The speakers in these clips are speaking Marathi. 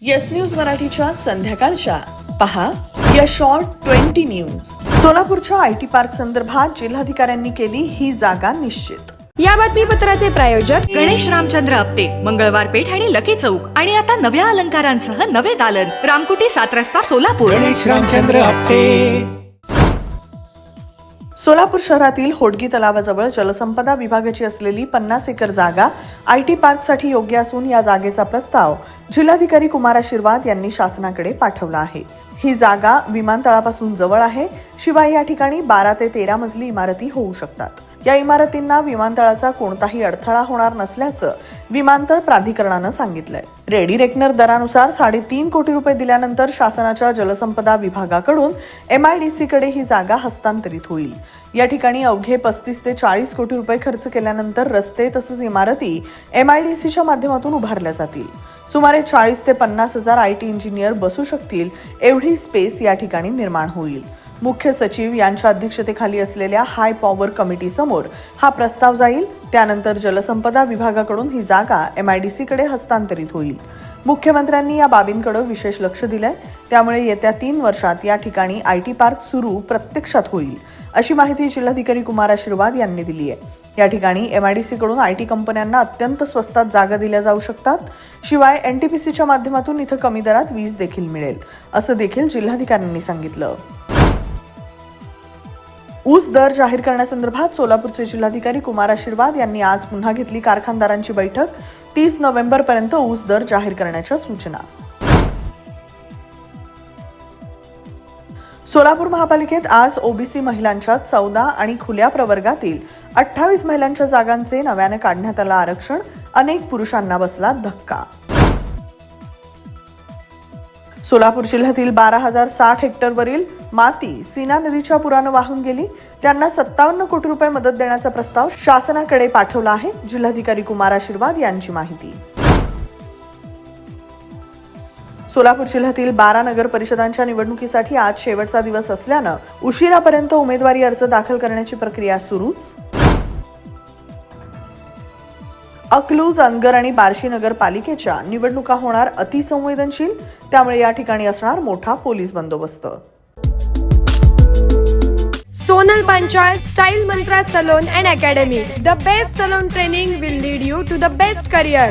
येस न्यूज मराठीच्या संध्याकाळच्या. पहा या शॉर्ट ट्वेंटी न्यूज सोलापूरच्या आय टी पार्क संदर्भात जिल्हाधिकाऱ्यांनी केली ही जागा निश्चित. या बातमीपत्राचे प्रायोजक गणेश रामचंद्र आपटे मंगळवार पेठ आणि लकी चौक आणि आता नव्या अलंकारांसह नवे दालन. रामकुटी सात रस्ता सोलापूर. गणेश रामचंद्र आपटे. सोलापूर शहरातील होडगी तलावाजवळ जलसंपदा विभागाची असलेली पन्नास एकर जागा आय टी पार्कसाठी योग्य असून या जागेचा प्रस्ताव जिल्हाधिकारी कुमार आशीर्वाद यांनी शासनाकडे पाठवला आहे. ही जागा विमानतळापासून जवळ आहे. शिवाय या ठिकाणी बारा ते तेरा मजली इमारती होऊ शकतात. या इमारतींना विमानतळाचा कोणताही अडथळा होणार नसल्याचं विमानतळ प्राधिकरणानं सांगितलंय. रेडी रेकनर दरानुसार साडेतीन कोटी रुपये दिल्यानंतर शासनाच्या जलसंपदा विभागाकडून एमआयडीसीकडे ही जागा हस्तांतरित होईल. या ठिकाणी अवघे पस्तीस ते चाळीस कोटी रुपये खर्च केल्यानंतर रस्ते तसंच इमारती एमआयडीसीच्या माध्यमातून उभारल्या जातील. सुमारे चाळीस ते पन्नास हजार आय टी इंजिनियर बसू शकतील एवढी स्पेस या ठिकाणी निर्माण होईल. मुख्य सचिव यांच्या अध्यक्षतेखाली असलेल्या हाय पॉवर कमिटीसमोर हा प्रस्ताव जाईल. त्यानंतर जलसंपदा विभागाकडून ही जागा एमआयडीसीकडे हस्तांतरित होईल. मुख्यमंत्र्यांनी या बाबींकडे विशेष लक्ष दिलंय. त्यामुळे येत्या तीन वर्षात या ठिकाणी आय टी पार्क सुरू प्रत्यक्षात होईल अशी माहिती जिल्हाधिकारी कुमार आशीर्वाद यांनी दिली आहे. या ठिकाणी एमआयडीसी कडून आय टी कंपन्यांना अत्यंत स्वस्तात जागा दिल्या जाऊ शकतात. शिवाय एनटीपीसीच्या माध्यमातून इथं कमी दरात वीज देखील मिळेल असं देखील जिल्हाधिकाऱ्यांनी सांगितलं. ऊस दर जाहीर करण्यासंदर्भात सोलापूरचे जिल्हाधिकारी कुमार आशीर्वाद यांनी आज पुन्हा घेतली कारखानदारांची बैठक. तीस नोव्हेंबरपर्यंत ऊस दर जाहीर करण्याच्या सूचना. सोलापूर महापालिकेत आज ओबीसी महिलांच्या चौदा आणि खुल्या प्रवर्गातील अठ्ठावीस महिलांच्या जागांचे नव्याने काढण्यात आलं आरक्षण. अनेक पुरुषांना बसला धक्का. सोलापूर जिल्ह्यातील बारा हजार साठ हेक्टरवरील माती सीना नदीच्या पुरानं वाहून गेली. त्यांना सत्तावन्न कोटी रुपये मदत देण्याचा प्रस्ताव शासनाकडे पाठवला आहे. जिल्हाधिकारी कुमार आशीर्वाद यांची माहिती. सोलापूर जिल्ह्यातील बारा नगर परिषदांच्या निवडणुकीसाठी आज शेवटचा दिवस असल्यानं उशिरापर्यंत उमेदवारी अर्ज दाखल करण्याची प्रक्रिया सुरूच. अकलूज अनगर आणि बार्शी नगरपालिकेच्या निवडणुका होणार अतिसंवेदनशील त्यामुळे या ठिकाणी असणार मोठा पोलीस बंदोबस्त. Sonal Panchal style mantra salon and academy. The best salon training will lead you to the best career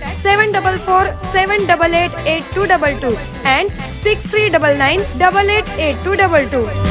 seven double four seven double eight eight two double two and six three double nine double eight eight two double two.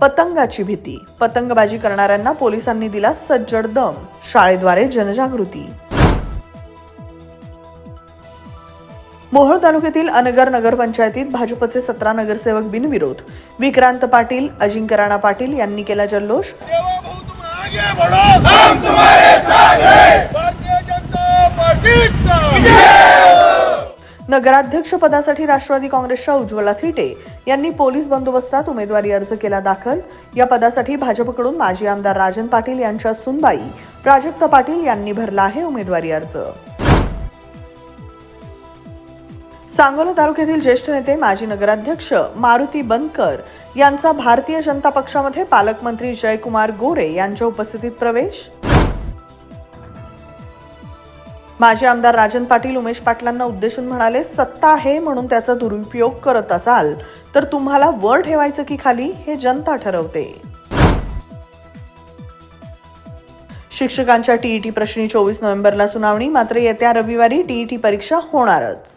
पतंगाची भीती. पतंगबाजी करणाऱ्यांना पोलिसांनी दिला सज्जड दम. शाळेद्वारे जनजागृती. मोहोळ तालुक्यातील अनगर नगरपंचायतीत भाजपचे सतरा नगरसेवक बिनविरोध. विक्रांत पाटील अजिंक्य राणा पाटील यांनी केला जल्लोष. नगराध्यक्ष पदासाठी राष्ट्रवादी काँग्रेसच्या उज्ज्वला थिटे यांनी पोलीस बंदोबस्तात उमेदवारी अर्ज केला दाखल. या पदासाठी भाजपकडून माजी आमदार राजन पाटील यांच्या सुनबाई प्राजक्ता पाटील यांनी भरला आहे उमेदवारी अर्ज. सांगोला तालुक्यातील ज्येष्ठ नेते माजी नगराध्यक्ष मारुती बनकर यांचा भारतीय जनता पक्षामध्ये पालकमंत्री जयकुमार गोरे यांच्या उपस्थितीत प्रवेश. माजी आमदार राजन पाटील उमेश पाटलांना उद्देशून म्हणाले सत्ता आहे म्हणून त्याचा दुरुपयोग करत असाल तर तुम्हाला वर ठेवायचं की खाली हे जनता ठरवते. शिक्षकांच्या टीईटी प्रश्नी चोवीस नोव्हेंबरला सुनावणी मात्र येत्या रविवारी टीईटी परीक्षा होणारच.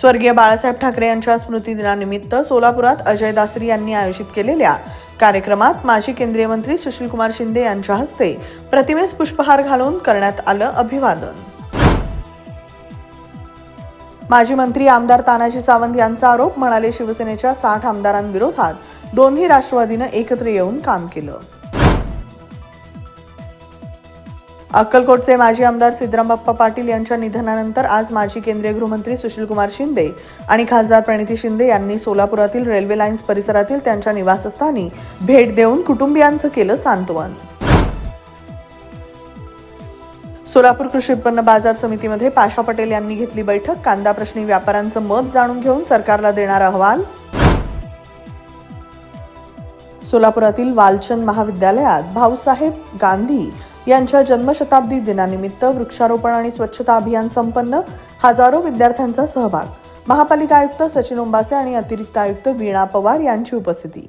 स्वर्गीय बाळासाहेब ठाकरे यांच्या स्मृतिदिनानिमित्त सोलापुरात अजय दासरी यांनी आयोजित केलेल्या कार्यक्रमात माजी केंद्रीय मंत्री सुशीलकुमार शिंदे यांच्या हस्ते प्रतिमेस पुष्पहार घालून करण्यात आलं अभिवादन. माजी मंत्री आमदार तानाजी सावंत यांचा आरोप म्हणाले शिवसेनेच्या साठ आमदारांविरोधात दोन्ही राष्ट्रवादीनं एकत्र येऊन काम केलं. अक्कलकोटचे माजी आमदार सिद्धरामप्पा पाटील यांच्या निधनानंतर आज माजी केंद्रीय गृहमंत्री सुशीलकुमार शिंदे आणि खासदार प्रणिती शिंदे यांनी सोलापुरातील रेल्वे लाईन्स परिसरातील त्यांच्या निवासस्थानी भेट देऊन कुटुंबियांचं केलं सांत्वन. सोलापूर कृषी उत्पन्न बाजार समितीमध्ये पाशा पटेल यांनी घेतली बैठक. कांदा प्रश्नी व्यापाऱ्यांचं मत जाणून घेऊन सरकारला देणार अहवाल. सोलापुरातील वालचंद महाविद्यालयात भाऊसाहेब गांधी यांच्या जन्मशताब्दी दिनानिमित्त वृक्षारोपण आणि स्वच्छता अभियान संपन्न हजारो विद्यार्थ्यांचा सहभाग. महापालिका आयुक्त सचिन उंबासे आणि अतिरिक्त आयुक्त वीणा पवार यांची उपस्थिती.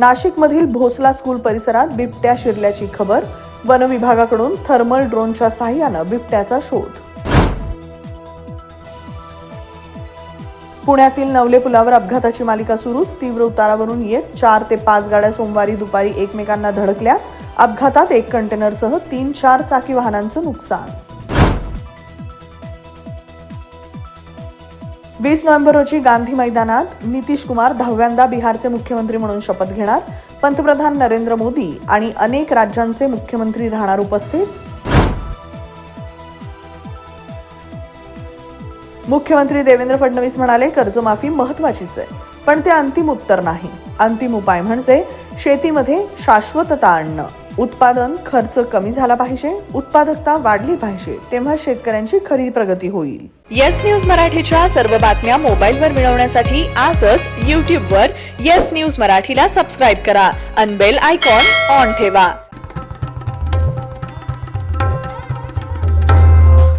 नाशिकमधील भोसला स्कूल परिसरात बिबट्या शिरल्याची खबर वन विभागाकडून थर्मल ड्रोनच्या साह्यानं बिबट्याचा शोध. पुण्यातील नवले पुलावर अपघाताची मालिका सुरूच तीव्र उतारावरून येत चार ते पाच गाड्या सोमवारी दुपारी एकमेकांना धडकल्या. अपघातात एक कंटेनरसह तीन चार चाकी वाहनांचं नुकसान. वीस नोव्हेंबर रोजी गांधी मैदानात नितीश कुमार दहाव्यांदा बिहारचे मुख्यमंत्री म्हणून शपथ घेणार. पंतप्रधान नरेंद्र मोदी आणि अनेक राज्यांचे मुख्यमंत्री राहणार उपस्थित. मुख्यमंत्री देवेंद्र फडणवीस म्हणाले कर्जमाफी महत्वाचीच आहे पण ते अंतिम उत्तर नाही. अंतिम उपाय म्हणजे शेतीमध्ये शाश्वतता आणणं. उत्पादन खर्च कमी झाला पाहिजे उत्पादकता वाढली पाहिजे तेव्हा शेतकऱ्यांची खरी प्रगती होईल. येस न्यूज मराठीच्या सर्व बातम्या मोबाईलवर मिळवण्यासाठी आजच यूट्यूबवर येस न्यूज मराठीला सबस्क्राईब करा अनबेल आयकॉन ऑन ठेवा.